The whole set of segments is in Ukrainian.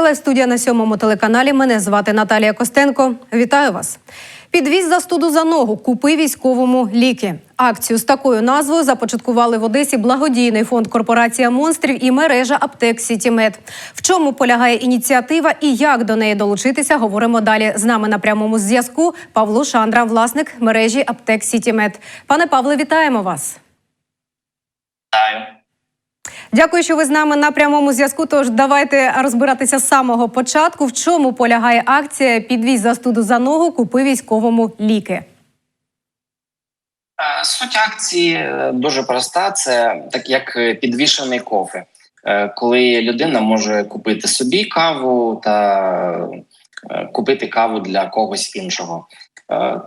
Лайв студія на сьомому телеканалі. Мене звати Наталія Костенко. Вітаю вас. Підвіз застуду за ногу. Купи військовому ліки. Акцію з такою назвою започаткували в Одесі благодійний фонд Корпорація монстрів і мережа аптек Сітімед. В чому полягає ініціатива і як до неї долучитися, говоримо далі. З нами на прямому зв'язку Павло Шандра, власник мережі аптек Сітімед. Пане Павле, вітаємо вас. Вітаю. Дякую, що ви з нами на прямому зв'язку. Тож давайте розбиратися з самого початку. В чому полягає акція Підвіз застуду за ногу, купи військовому ліки. Е, Суть акції е, дуже проста: це так як е, підвішений кофе, коли людина може купити собі каву та купити каву для когось іншого.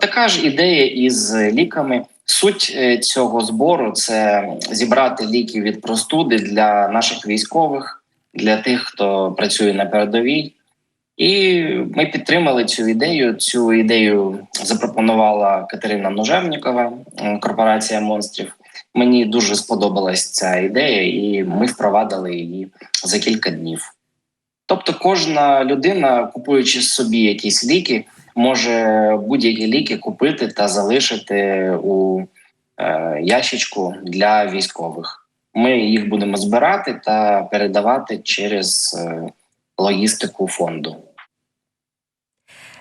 Така ж ідея із ліками. Суть е, цього збору це зібрати ліки від простуди для наших військових, для тих, хто працює на передовій. І ми підтримали цю ідею. Цю ідею запропонувала Катерина Ножевнікова, корпорація монстрів. Мені дуже сподобалась ця ідея, і ми впровадили її за кілька днів. Тобто, кожна людина, купуючи собі якісь ліки, може будь-які ліки купити та залишити у е, ящичку для військових. Ми їх будемо збирати та передавати через е, логістику фонду.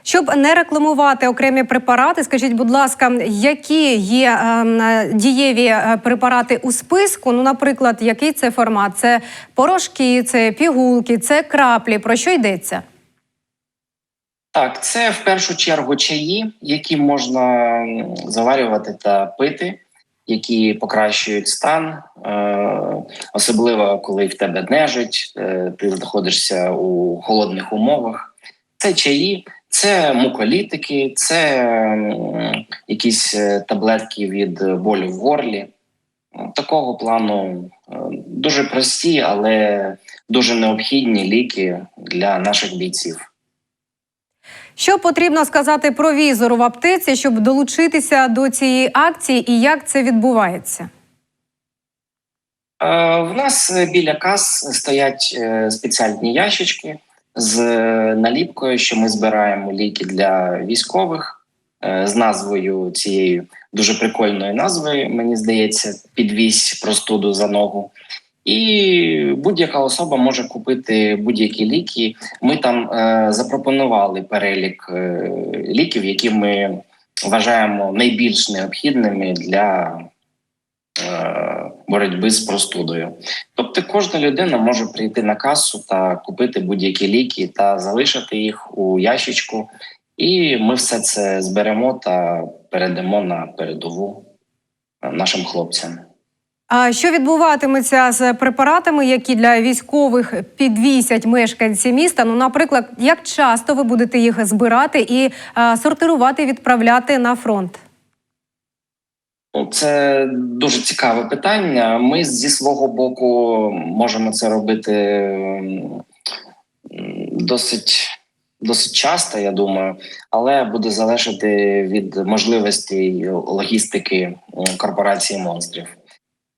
Щоб не рекламувати окремі препарати, скажіть, будь ласка, які є е, дієві е, препарати у списку? Ну, наприклад, який це формат? Це порошки, це пігулки, це краплі. Про що йдеться? Так, це в першу чергу чаї, які можна заварювати та пити, які покращують стан, е, особливо коли в тебе нежить, е, ти знаходишся у холодних умовах. Це чаї, це муколітики, це якісь е, таблетки від болю в горлі. Такого плану дуже прості, але дуже необхідні ліки для наших бійців. Що потрібно сказати провізору в аптеці, щоб долучитися до цієї акції, і як це відбувається? Е, В нас е, біля кас стоять е, спеціальні ящички з наліпкою, що ми збираємо ліки для військових з назвою цієї дуже прикольної назви, мені здається, підвізь простуду за ногу. І будь-яка особа може купити будь-які ліки. Ми там е, запропонували перелік е, ліків, які ми вважаємо найбільш необхідними для е, боротьби з простудою. Тобто кожна людина може прийти на касу та купити будь-які ліки та залишити їх у ящичку, і ми все це зберемо та передамо на передову е, нашим хлопцям. А що відбуватиметься з препаратами, які для військових підвісять мешканці міста? Ну, наприклад, як часто ви будете їх збирати і а, сортирувати, відправляти на фронт? Це дуже цікаве питання. Ми зі свого боку можемо це робити досить, досить часто, я думаю, але буде залежати від можливостей логістики корпорації монстрів.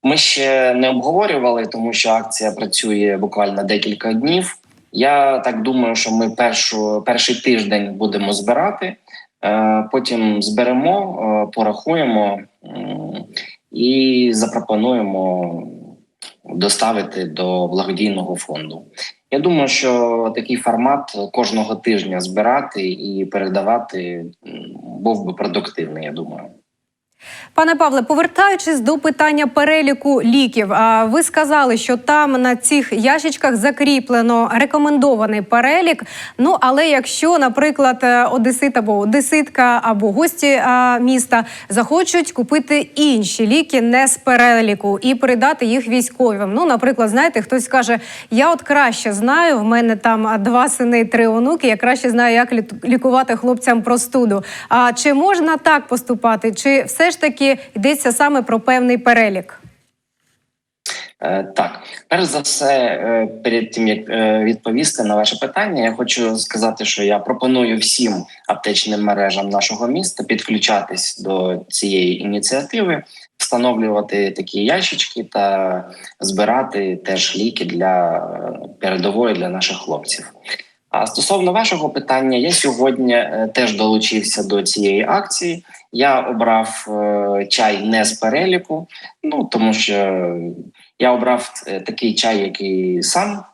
Ми ще не обговорювали, тому що акція працює буквально декілька днів. Я так думаю, що ми першу, перший тиждень будемо збирати, е, потім зберемо, е, порахуємо і запропонуємо доставити до благодійного фонду. Я думаю, що такий формат кожного тижня збирати і передавати був би продуктивний. Я думаю. Пане Павле, повертаючись до питання переліку ліків, ви сказали, що там на цих ящичках закріплено рекомендований перелік. Ну але якщо, наприклад, е, одесит або одеситка або гості міста захочуть купити інші ліки не з переліку і передати їх військовим. Ну, наприклад, знаєте, хтось каже: я от краще знаю, в мене там два сини, три онуки. Я краще знаю, як лі- лікувати хлопцям простуду. А чи можна так поступати? Чи все ж таки йдеться саме про певний перелік? Е, Так, перш за все, е, перед тим як е, відповісти на ваше питання, я хочу сказати, що я пропоную всім аптечним мережам нашого міста підключатись до цієї ініціативи, встановлювати такі ящички та збирати теж ліки для передової для наших хлопців. А стосовно вашого питання, я сьогодні е, теж долучився до цієї акції. Я обрав е, чай не з переліку, ну тому що я обрав е, такий чай, який сам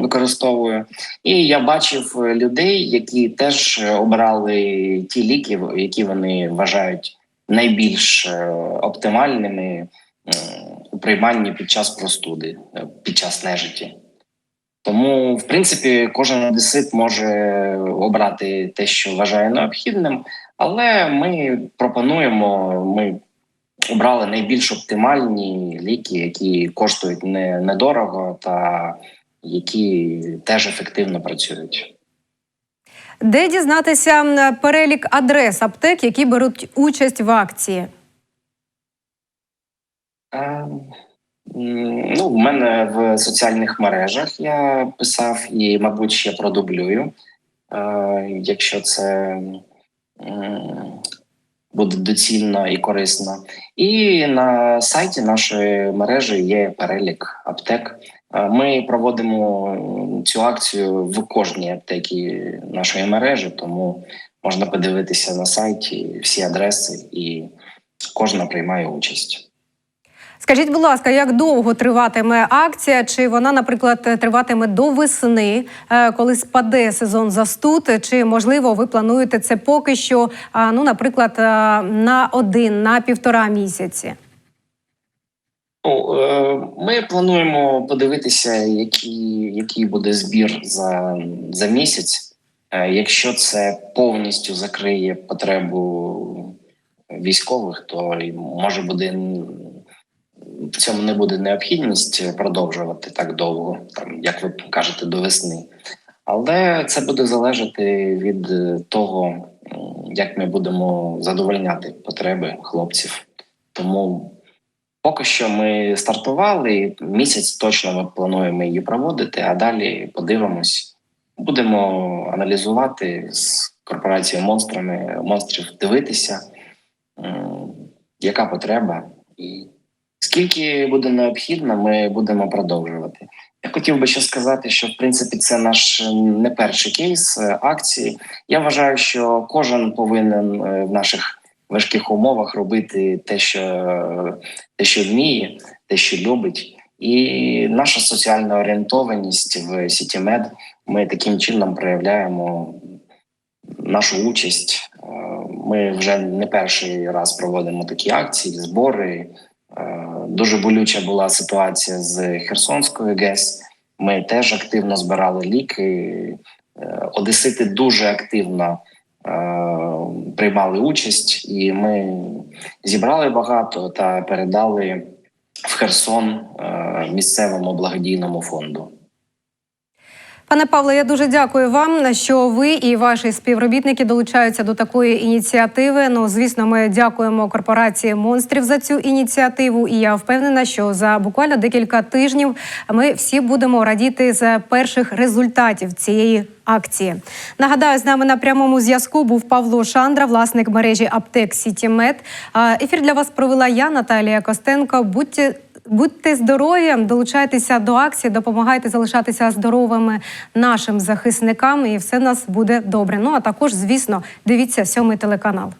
використовую, і я бачив людей, які теж обрали ті ліки, які вони вважають найбільш оптимальними у прийманні під час простуди, під час нежиті. Тому, в принципі, кожен одесит може обрати те, що вважає необхідним, але ми пропонуємо, ми обрали найбільш оптимальні ліки, які коштують не, недорого та які теж ефективно працюють. Де дізнатися перелік адрес аптек, які беруть участь в акції? М, Ну, в мене в соціальних мережах я писав і, мабуть, ще продублюю, е, якщо це буде доцільно і корисно. І на сайті нашої мережі є перелік аптек. Е, Ми проводимо цю акцію в кожній аптекі нашої мережі, тому можна подивитися на сайті всі адреси, і кожна приймає участь. Скажіть, будь ласка, як довго триватиме акція? Чи вона, наприклад, триватиме до весни, е, коли спаде сезон застуд? Чи можливо ви плануєте це поки що? Ну, наприклад, е, на один, на півтора місяці? Е, ми плануємо подивитися, який, який буде збір за, за місяць. Якщо це повністю закриє потребу військових, то може буде цьому не буде необхідність продовжувати так довго, там як ви кажете, до весни. Але це буде залежати від е, того, як ми будемо задовольняти потреби хлопців. Тому Поки що ми стартували, місяць точно ми плануємо її проводити, а далі подивимось. Будемо аналізувати з корпорацією монстрами, монстрів дивитися, яка потреба, і скільки буде необхідно, ми будемо продовжувати. Я хотів би ще сказати, що в принципі це наш не перший кейс е, акції. Я вважаю, що кожен повинен е, в наших важких умовах робити те, що те, що вміє, те, що любить. І наша соціальна орієнтованість в Сітімед ми таким чином проявляємо нашу участь. Е, Ми вже не перший раз проводимо такі акції, збори. Е, Дуже болюча була ситуація з Херсонською ГЕС. Ми теж активно збирали ліки. Е, Одесити дуже активно е, приймали участь, і ми зібрали багато та передали в Херсон місцевому благодійному фонду. Пане Павло, я дуже дякую вам, що ви і ваші співробітники долучаються до такої ініціативи. Ну, звісно, ми дякуємо корпорації монстрів за цю ініціативу. І я впевнена, що за буквально декілька тижнів ми всі будемо радіти з перших результатів цієї акції. Нагадаю, з нами на прямому зв'язку був Павло Шандра, власник мережі аптек Сітімед. Ефір для вас провела я, Наталія Костенко. Будьте Будьте здорові, долучайтеся до акції, допомагайте залишатися здоровими нашим захисникам, і все у нас буде добре. Ну а також, звісно, дивіться сьомий телеканал.